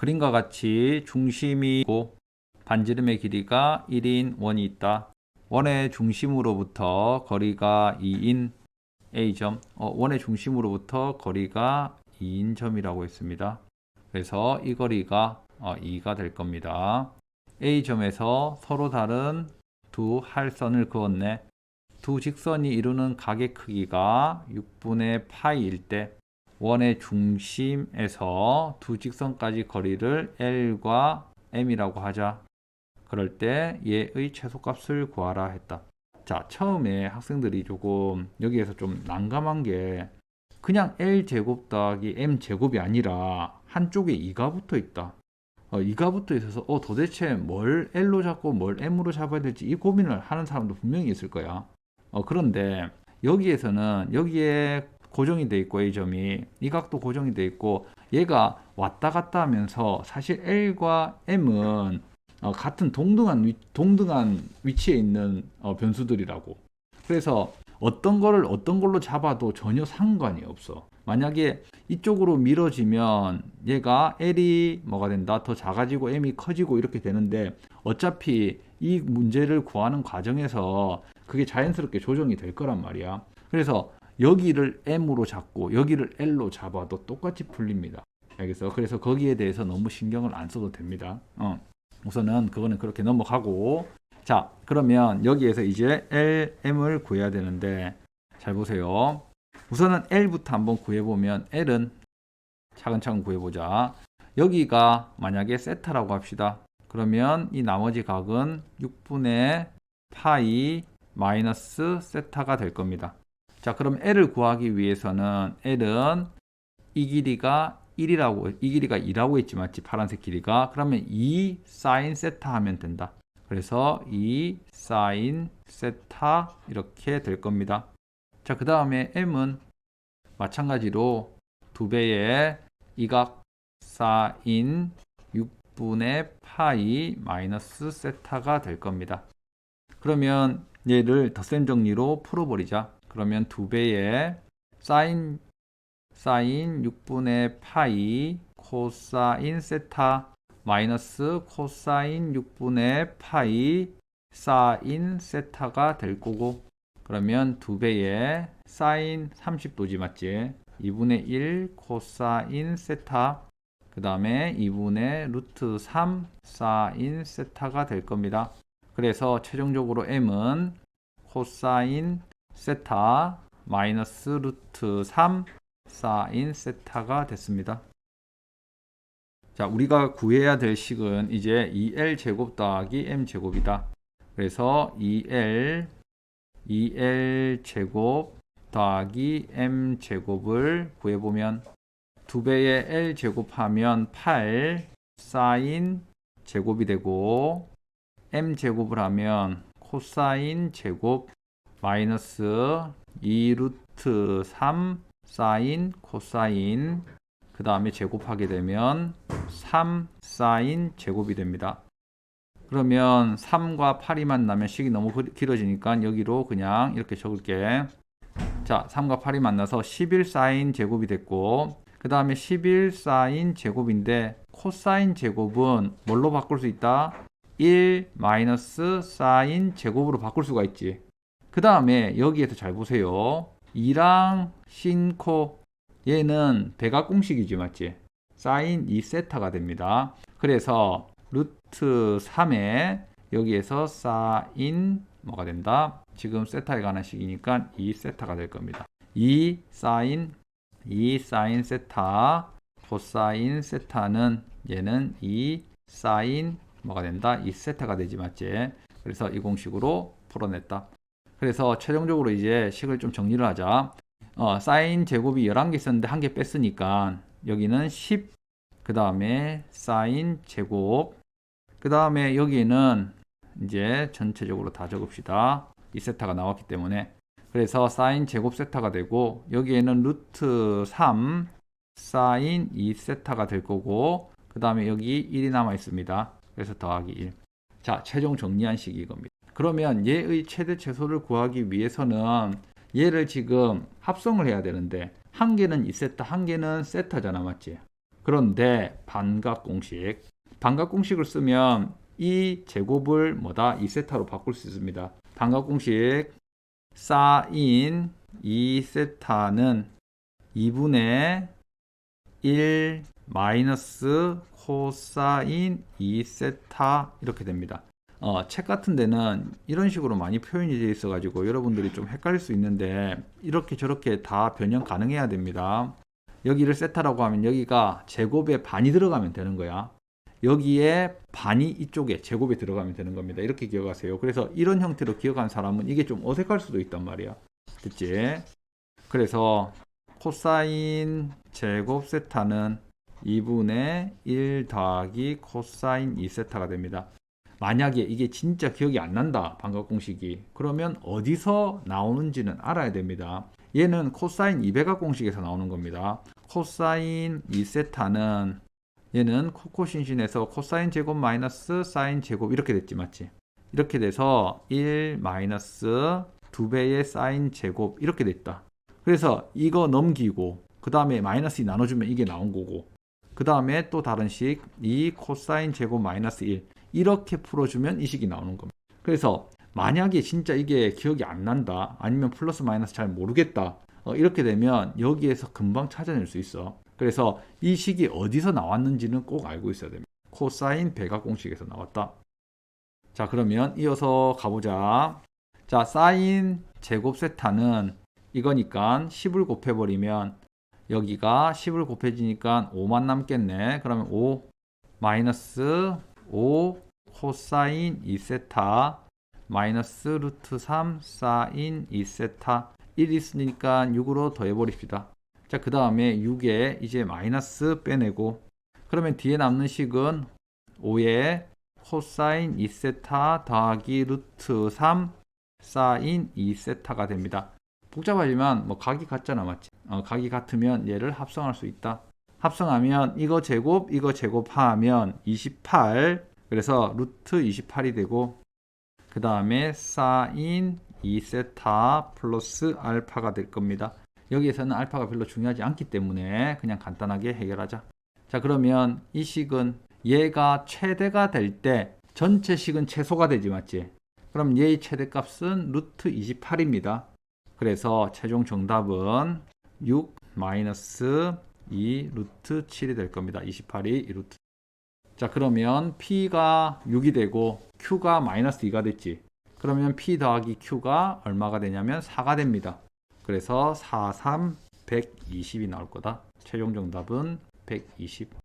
그림과 같이 중심이고 반지름의 길이가 1인 원이 있다. 원의 중심으로부터 거리가 2인 A점, 어, 원의 중심으로부터 거리가 2인 점이라고 했습니다. 그래서 이 거리가 어, 2가 될 겁니다. A점에서 서로 다른 두 할선을 그었네. 두 직선이 이루는 각의 크기가 6분의 파이일 때 원의 중심에서 두 직선까지 거리를 L과 M이라고 하자. 그럴 때 얘의 최소값을 구하라 했다. 자, 처음에 학생들이 조금 여기에서 좀 난감한 게 그냥 L 제곱 더하기 M 제곱이 아니라 한쪽에 2가 붙어 있다. 어, 2가 붙어 있어서 어, 도대체 뭘 L로 잡고 뭘 M으로 잡아야 될지 이 고민을 하는 사람도 분명히 있을 거야. 어, 그런데 여기에서는 여기에 고정이 돼 있고 A점이 이 각도 고정이 돼 있고 얘가 왔다 갔다 하면서 사실 L과 M은 어, 같은 동등한 위, 동등한 위치에 있는 어, 변수들이라고. 그래서 어떤 거를 어떤 걸로 잡아도 전혀 상관이 없어. 만약에 이쪽으로 밀어지면 얘가 L이 뭐가 된다? 더 작아지고 M이 커지고 이렇게 되는데 어차피 이 문제를 구하는 과정에서 그게 자연스럽게 조정이 될 거란 말이야. 그래서 여기를 M으로 잡고 여기를 L로 잡아도 똑같이 풀립니다. 알겠어? 그래서 거기에 대해서 너무 신경을 안 써도 됩니다. 어. 우선은 그거는 그렇게 넘어가고 자 그러면 여기에서 이제 LM을 구해야 되는데 잘 보세요 우선은 L부터 한번 구해보면 L은 차근차근 구해보자 여기가 만약에 세타라고 합시다 그러면 이 나머지 각은 6분의 파이 마이너스 세타가 될 겁니다 자 그럼 L을 구하기 위해서는 L은 이 길이가 1이라고 이 길이가 2라고 했지 맞지? 파란색 길이가. 그러면 2 사인 세타 하면 된다. 그래서 2 사인 세타 이렇게 될 겁니다. 자 그 다음에 m은 마찬가지로 두 배의 이각 사인 6분의 파이 마이너스 세타가 될 겁니다. 그러면 얘를 덧셈 정리로 풀어버리자 그러면 두 배의 사인 사인 6분의 파이 코사인 세타 마이너스 코사인 6분의 파이 사인 세타가 될 거고 그러면 두 배의 사인 30도지 맞지? 2분의 1 코사인 세타 그 다음에 2분의 루트 3 사인 세타가 될 겁니다. 그래서 최종적으로 m은 코사인 세타 마이너스 루트 3 사인 세타가 됐습니다. 자, 우리가 구해야 될 식은 이제 2L 제곱 더하기 M 제곱이다. 그래서 2L 2L 제곱 더하기 M 제곱을 구해보면 두 배의 L 제곱하면 8 사인 제곱이 되고 M 제곱을 하면 코사인 제곱 마이너스 2 루트 3 사인, 코사인, 그 다음에 제곱하게 되면 3 사인 제곱이 됩니다. 그러면 3과 8이 만나면 식이 너무 길어지니까 여기로 그냥 이렇게 적을게. 자, 3과 8이 만나서 11 사인 제곱이 됐고, 그 다음에 11 사인 제곱인데, 코사인 제곱은 뭘로 바꿀 수 있다? 1 마이너스 사인 제곱으로 바꿀 수가 있지. 그 다음에 여기에서 잘 보세요. 2랑 신코 얘는 백악공식이지 맞지? 사인 2세타가 됩니다. 그래서 루트 3에 여기에서 사인 뭐가 된다? 지금 세타에 관한 식이니까 2세타가 될 겁니다. 2 사인 2 사인 세타 코사인 세타는 얘는 2 사인 뭐가 된다? 2세타가 되지 맞지? 그래서 이 공식으로 풀어냈다. 그래서 최종적으로 이제 식을 좀 정리를 하자. 어, 사인 제곱이 11개 있었는데 한 개 뺐으니까 여기는 10, 그 다음에 사인 제곱, 그 다음에 여기는 이제 전체적으로 다 적읍시다. 이 세타가 나왔기 때문에. 그래서 사인 제곱 세타가 되고 여기에는 루트 3 사인 2 세타가 될 거고 그 다음에 여기 1이 남아 있습니다. 그래서 더하기 1. 자, 최종 정리한 식이 이겁니다. 그러면 얘의 최대 최소를 구하기 위해서는 얘를 지금 합성을 해야 되는데 한 개는 2세타, 한 개는 세타잖아, 맞지? 그런데 반각 공식. 반각 공식을 쓰면 이 제곱을 뭐다? 2세타로 바꿀 수 있습니다. 반각 공식 사인 2세타는 2분의 1 마이너스 코사인 2세타 이렇게 됩니다. 어, 책 같은 데는 이런 식으로 많이 표현이 되어 있어 가지고 여러분들이 좀 헷갈릴 수 있는데 이렇게 저렇게 다 변형 가능해야 됩니다. 여기를 세타라고 하면 여기가 제곱에 반이 들어가면 되는 거야. 여기에 반이 이쪽에 제곱에 들어가면 되는 겁니다. 이렇게 기억하세요. 그래서 이런 형태로 기억한 사람은 이게 좀 어색할 수도 있단 말이야. 됐지? 그래서 코사인 제곱 세타는 2분의 1 더하기 코사인 2세타가 됩니다. 만약에 이게 진짜 기억이 안 난다. 반각 공식이. 그러면 어디서 나오는지는 알아야 됩니다. 얘는 코사인 2배각 공식에서 나오는 겁니다. 코사인 2세타는 얘는 코코신신에서 코사인 제곱 마이너스 사인 제곱 이렇게 됐지 맞지? 이렇게 돼서 1 마이너스 2배의 사인 제곱 이렇게 됐다. 그래서 이거 넘기고 그 다음에 마이너스 2 나눠주면 이게 나온 거고 그 다음에 또 다른 식, 2 코사인 제곱 마이너스 1 이렇게 풀어주면 이 식이 나오는 겁니다. 그래서 만약에 진짜 이게 기억이 안 난다, 아니면 플러스 마이너스 잘 모르겠다, 어, 이렇게 되면 여기에서 금방 찾아낼 수 있어. 그래서 이 식이 어디서 나왔는지는 꼭 알고 있어야 됩니다. 코사인 배각 공식에서 나왔다. 자, 그러면 이어서 가보자. 자, 사인 제곱 세타는 이거니까 10을 곱해버리면 여기가 10을 곱해지니까 5만 남겠네. 그러면 5 마이너스 5 코사인 2세타 마이너스 루트 3 사인 2세타 1 있으니까 6으로 더해버립시다. 자, 그 다음에 6에 이제 마이너스 빼내고 그러면 뒤에 남는 식은 5에 코사인 2세타 더하기 루트 3 사인 2세타가 됩니다. 복잡하지만 뭐 각이 같잖아 맞지? 어, 각이 같으면 얘를 합성할 수 있다. 합성하면 이거 제곱 이거 제곱하면 28 그래서 루트 28이 되고 그 다음에 사인 2세타 플러스 알파가 될 겁니다. 여기에서는 알파가 별로 중요하지 않기 때문에 그냥 간단하게 해결하자. 자 그러면 이 식은 얘가 최대가 될 때 전체 식은 최소가 되지 맞지? 그럼 얘의 최대값은 루트 28입니다. 그래서 최종 정답은 6 마이너스 2 루트 7이 될 겁니다. 28이 2 루트. 자 그러면 P가 6이 되고 Q가 마이너스 2가 됐지. 그러면 P 더하기 Q가 얼마가 되냐면 4가 됩니다. 그래서 4, 3, 120이 나올 거다. 최종 정답은 120.